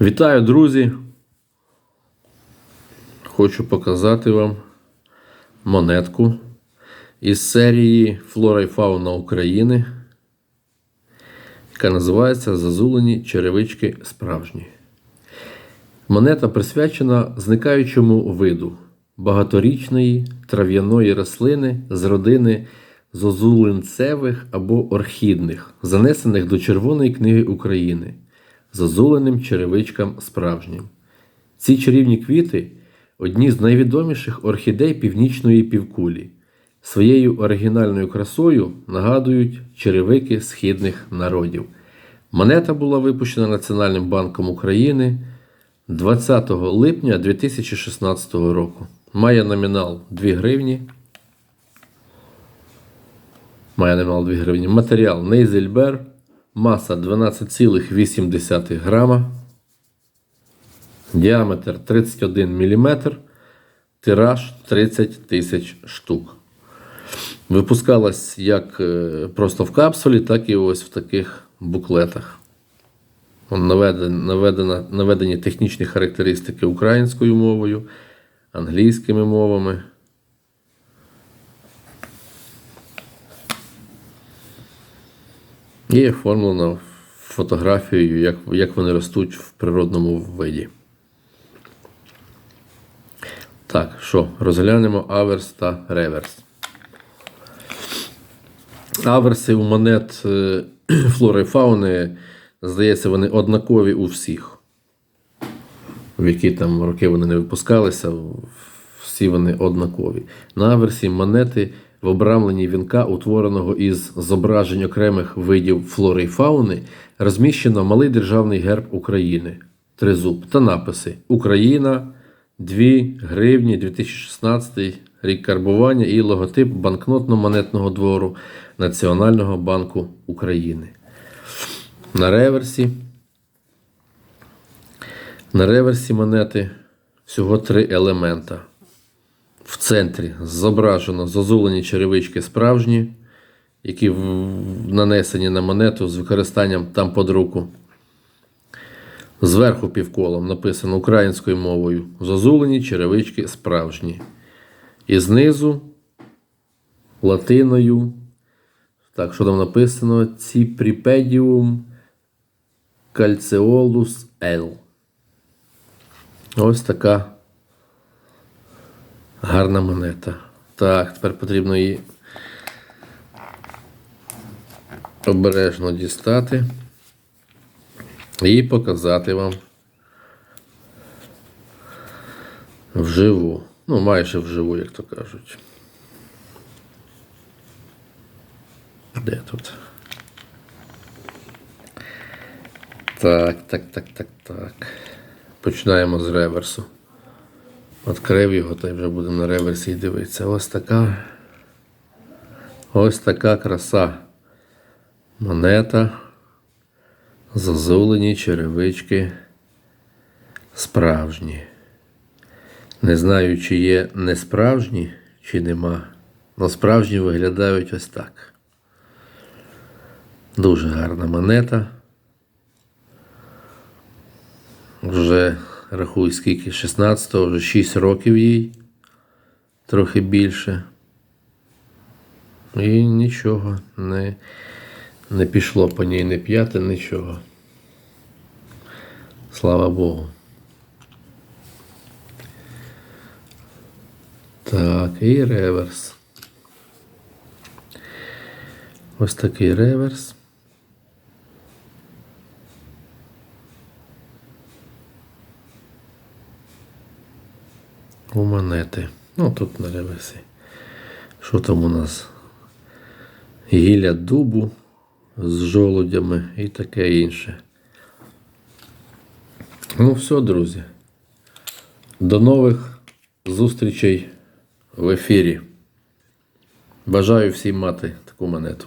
Вітаю, друзі! Хочу показати вам монетку із серії Флора і Фауна України, яка називається Зазулені черевички справжні. Монета присвячена зникаючому виду багаторічної трав'яної рослини з родини зозулинцевих або орхідних, занесених до Червоної книги України зозуленим черевичкам справжнім. Ці чарівні квіти одні з найвідоміших орхідей північної півкулі. Своєю оригінальною красою нагадують черевики східних народів. Монета була випущена Національним банком України 20 липня 2016 року. Має номінал 2 гривні. Має номінал 2 гривні. Матеріал Нейзельбер. Маса 12,8 грама. Діаметр 31 мм. Тираж 30 тисяч штук. Випускалась як е, просто в капсулі, так і ось в таких буклетах. Наведені технічні характеристики українською мовою, англійськими мовами. І оформлено фотографією, як, як вони ростуть в природному виді. Так, що, розглянемо аверс та реверс. Аверси у монет е, флори і фауни, здається, вони однакові у всіх. В які там роки вони не випускалися, всі вони однакові. На аверсі монети в обрамленні вінка, утвореного із зображень окремих видів флори і фауни, розміщено малий державний герб України, тризуб та написи Україна, 2 гривні 2016 рік карбування і логотип банкнотно-монетного двору Національного банку України. На реверсі. На реверсі монети всього три елемента. В центрі зображено зазулені черевички справжні, які нанесені на монету з використанням там под руку. Зверху півколом написано українською мовою зазулені черевички справжні. І знизу латиною. Так, що там написано? Ціпріпедіум кальцеолус L. Ось така гарна монета. Так, тепер потрібно її обережно дістати і показати вам вживу. Ну, майже вживу, як то кажуть. Де тут? Так, так, так, так, так. Починаємо з реверсу. Відкрив його, та й вже будемо на реверсі дивитися. Ось така. Ось така краса. Монета. Зазулені черевички. Справжні. Не знаю, чи є несправжні, чи нема. Но справжні виглядають ось так. Дуже гарна монета. Вже рахуй скільки 16-го, вже 6 років їй, трохи більше. І нічого не, не пішло по ній, не п'яте, нічого. Слава Богу. Так, і реверс. Ось такий реверс. У монети. Ну, тут на реверсі. Що там у нас? Гілля дубу з жолудями і таке інше. Ну, все, друзі. До нових зустрічей в ефірі. Бажаю всім мати таку монету.